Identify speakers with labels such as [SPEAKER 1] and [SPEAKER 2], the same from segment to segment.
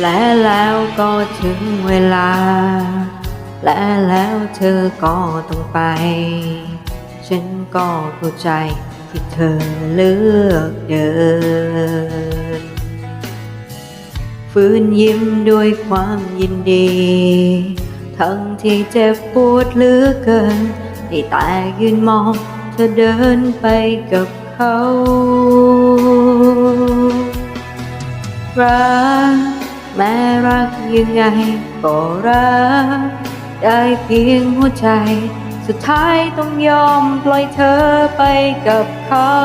[SPEAKER 1] และแล้วก็ถึงเวลา และแล้วเธอก็ต้องไป ฉันก็เข้าใจที่เธอเลือกเดิน ฟื้นยิ้มด้วยความยินดี ทั้งที่เจ็บปวดเหลือเกินได้แต่ยืนมองเธอเดินไปกับเขารัก แม้รักยังไงก็รัก ได้เพียงหัวใจ สุดท้ายต้องยอมปล่อยเธอไปกับเขา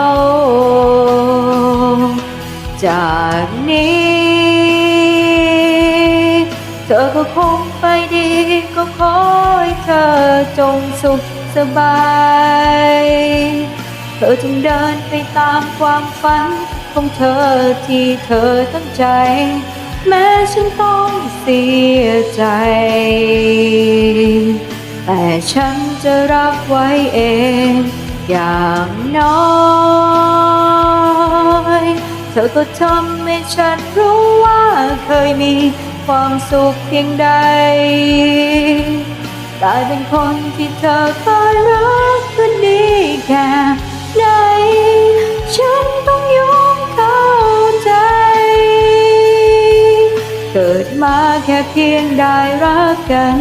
[SPEAKER 1] จากนี้ เธอก็คงไปดีก็ขอให้เธอจงสุขสบาย เธอจงเดินไปตามความฝันของเธอที่เธอตั้งใจ แม้ฉันต้องเสียใจ แต่ฉันจะรับไว้เอง อย่างน้อยเธอก็ทำให้ฉันรู้ว่าเคยมีความสุขเพียงใดกลายเป็นคนที่เธอเคยรักก็ดีแค่ กิดมาแค่เพียงได้รักกัน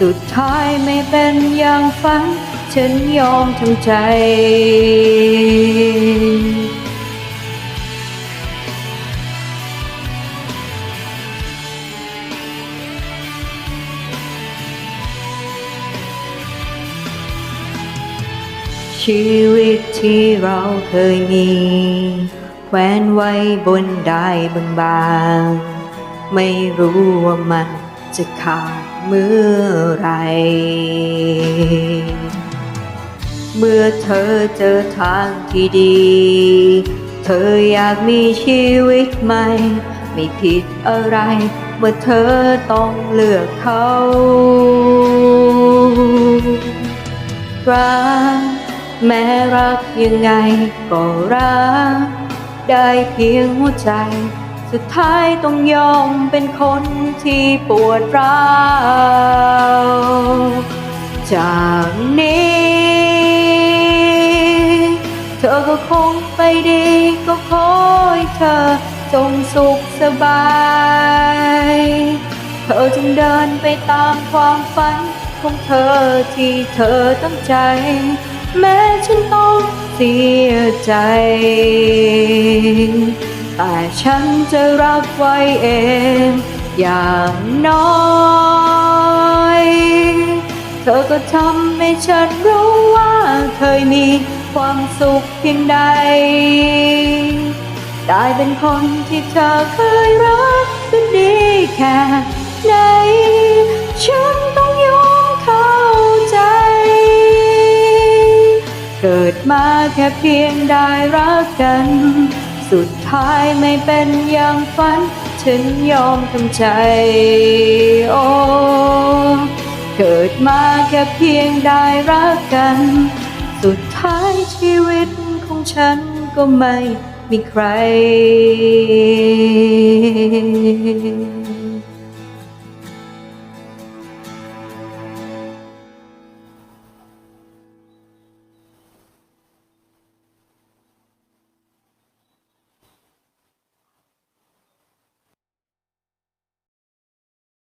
[SPEAKER 1] สุดท้ายไม่เป็นอย่างฝัน ฉันยอมทำใจ ชีวิตที่เราเคยมี แขวนไว้บนได้บางบางๆ ไม่รู้ว่ามันจะขาดเมื่อไร เมื่อเธอเจอทางที่ดี เธออยากมีชีวิตใหม่ ไม่ผิดอะไร เมื่อเธอต้องเลือกเขารักแม้รักยังไงก็รัก ได้เพียงหัวใจ สุดท้ายต้องยอมเป็นคนที่ปวดร้าวจากนี้ เธอก็คงไปดีก็ขอให้เธอจงสุขสบาย เธอจึงเดินไปตามความฝันของเธอที่เธอตั้งใจ แม้ฉันต้องเสียใจ แต่ฉันจะรับไว้เอง อย่างน้อย เธอก็ทำให้ฉันรู้ว่าเคยมีความสุขเพียงใด ได้เป็นคนที่เธอเคยรักก็ดีแค่ไหนฉันต้องยอมเข้าใจ เกิดมาแค่เพียงได้รักกัน สุดท้ายไม่เป็นอย่างฝันฉันยอมทำใจ โอ้เกิดมาแค่เพียงได้รักกัน สุดท้ายชีวิตของฉันก็ไม่มีใคร